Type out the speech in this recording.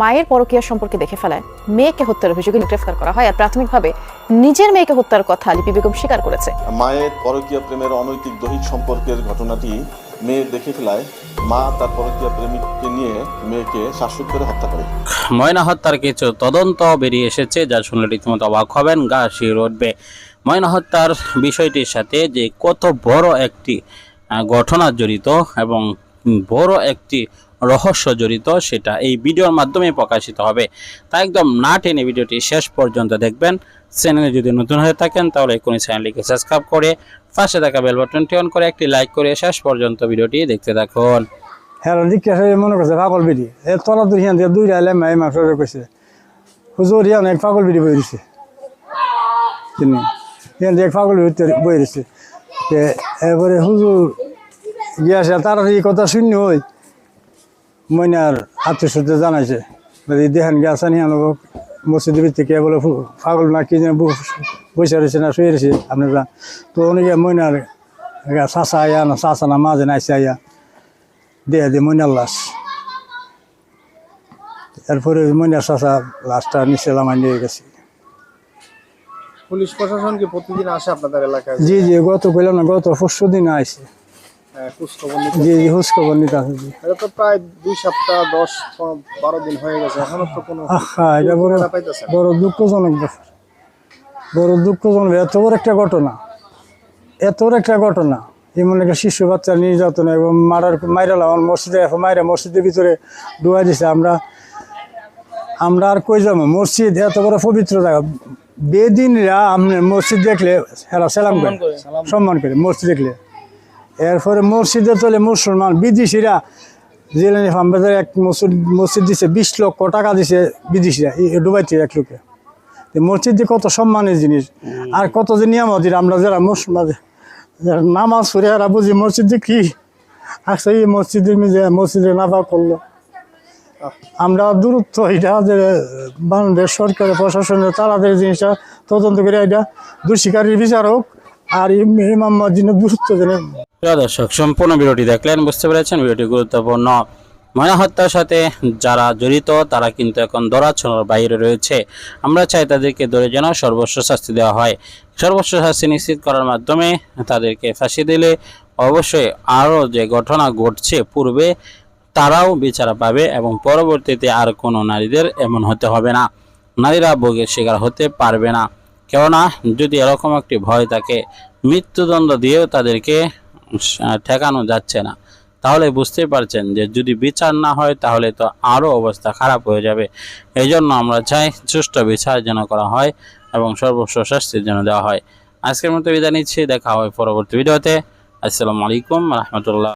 মায়ের পরকীয়া সম্পর্কে দেখে ফেলায়। মেয়েকে হত্যার অভিযোগে গ্রেফতার করা হয় আর প্রাথমিকভাবে নিজের মেয়েকে হত্যার কথা লিপি বেগম স্বীকার করেছে। মায়ের পরকীয়া প্রেমের অনৈতিক দৈহিক সম্পর্কের ঘটনাটি মেয়ে দেখে ফেলায়। মা তার পরকীয়া প্রেমিককে নিয়ে মেয়েকে শ্বাসরোধ করে হত্যা করে। ময়না হত্যার কিছু তদন্ত বেরিয়ে এসেছে যা শুনলে রীতিমতো অবাক হবেন গা শির উঠবে ময়না হত্যার বিষয়টির সাথে যে কত বড় একটি ঘটনা জড়িত এবং বড় একটি রহস্য জড়িত সেটা এই ভিডিওর মাধ্যমে প্রকাশিত হবে। তাই একদম না টেনে ভিডিওটি শেষ পর্যন্ত দেখবেন। চ্যানেলে যদি নতুন হয়ে থাকেন, তাহলে এখনই চ্যানেলটিকে সাবস্ক্রাইব করে পাশে থাকা বেল বাটনটি অন করে একটি লাইক করে শেষ পর্যন্ত ভিডিওটি দেখতে থাকুন। হ্যাঁ দিকে মনে করছে পাগল বিড়ি এ তলা দুই দিয়ে দুই রাইলে মাই মাস্টারে কইছে, হুজুর হিয়ান এক পাগল বিড়ি বই দিছে। তিনি হিয়ান দিয়ে পাগল বই দিছে। তে এরপরে হুজুর গিয়াছে তার এই কথা শূন্য হই মইনার আত্মীয় সূত্রে জানাইছে বলে দেখান গেছেন হিয়ান মসজিদের ভিতরে কে বলে পাগল না কি যেন বসে রয়েছে না শুয়ে রয়েছে আপনারা। তো অনেকে মইনার চাষা আয়া না চাষা না মাঝে নাইছে আইয়া দিয়ে দিয়ে মইনার লাশ। এরপরে মইনার চাষা লাশটা নিচে লামাই নিয়ে গেছে। পুলিশ প্রশাসন কি প্রতিদিন আসে আপনাদের এলাকায়? জি জি গত কইলাম না গত পরশু দিন আইছে হ্যাঁ, খোঁজ খবর নিতে জি জি হুস খবর নিতে আছে এটা তো প্রায় দুই সপ্তাহ দশ বারো দিন হয়ে গেছে। এখনও তো কোনো আহা এটা বড় খোঁজ পাইতেছে না। বড় দুঃখজনক ব্যাপার। বড় দুঃখজনক এত বড় একটা ঘটনা। এত বড় একটা ঘটনা। এমন একটা শিশু বাচ্চা নির্যাতন এবং মারার মাইরালাম মসজিদে এখন মাইরা মসজিদের ভিতরে ডুবাই দিছে। আমরা আমরা আর কই যাব? মসজিদ এত বড় পবিত্র জায়গা। বেদিনরা আপনি মসজিদ দেখলে হেরা সালাম করে। সম্মান করে মসজিদ দেখলে। এরপরে মসজিদে তোলে মুসলমান, বিদেশিরা, জেলেনি ফার্মবাজার এক মসজিদ মসজিদ দিছে বিশ লক্ষ টাকা দিছে বিদেশিরা ডুবাইতে এক লোকে। মসজিদ দিয়ে কত সম্মানের জিনিস, আর কত যে নিয়ামত আমরা যারা মুসলমান নামাজ পড়ে এরা বুঝি মসজিদে কি? আসছে এই মসজিদে মিজে মসজিদে নাফা করল। আমরা দূরত্ব, এটা যে বাংলাদেশ সরকারের প্রশাসনের তারাদের জিনিসটা তদন্ত করে এটা দোষীকারীর বিচার হোক আর প্রিয় দর্শক, সম্পূর্ণ ভিডিওটি দেখলেন, বুঝতে পেরেছেন, ভিডিওটি গুরুত্বপূর্ণ। ময়না হত্যার সাথে যারা জড়িত, তারা কিন্তু এখন দরাচনার বাইরে রয়েছে। আমরা চাই তাদেরকে ধরে যেন সর্বস্ব শাস্তি দেওয়া হয়। সর্বস্ব শাস্তি নিশ্চিত করার মাধ্যমে তাদেরকে ফাঁসি দিলে অবশ্যই আরও যে ঘটনা ঘটছে পূর্বে, তারাও বিচার পাবে এবং পরবর্তীতে আর কোনো নারীদের এমন হতে হবে না। নারীরা ভোগের শিকার হতে পারবে না। কেননা যদি এরকম একটি ভয় থাকে মৃত্যুদণ্ড দিয়েও তাদেরকে ঠেকানো যাচ্ছে না, তাহলে বুঝতেই পারছেন যে যদি বিচার না হয় তাহলে তো আরও অবস্থা খারাপ হয়ে যাবে। এই জন্য আমরা চাই সুষ্ঠু বিচার যেন করা হয় এবং সর্বস্ব শাস্তির যেন দেওয়া হয়। আজকের মতো বিদায় নিচ্ছি, দেখা হয় পরবর্তী ভিডিওতে। আসসালামু আলাইকুম রহমতুল্লাহ।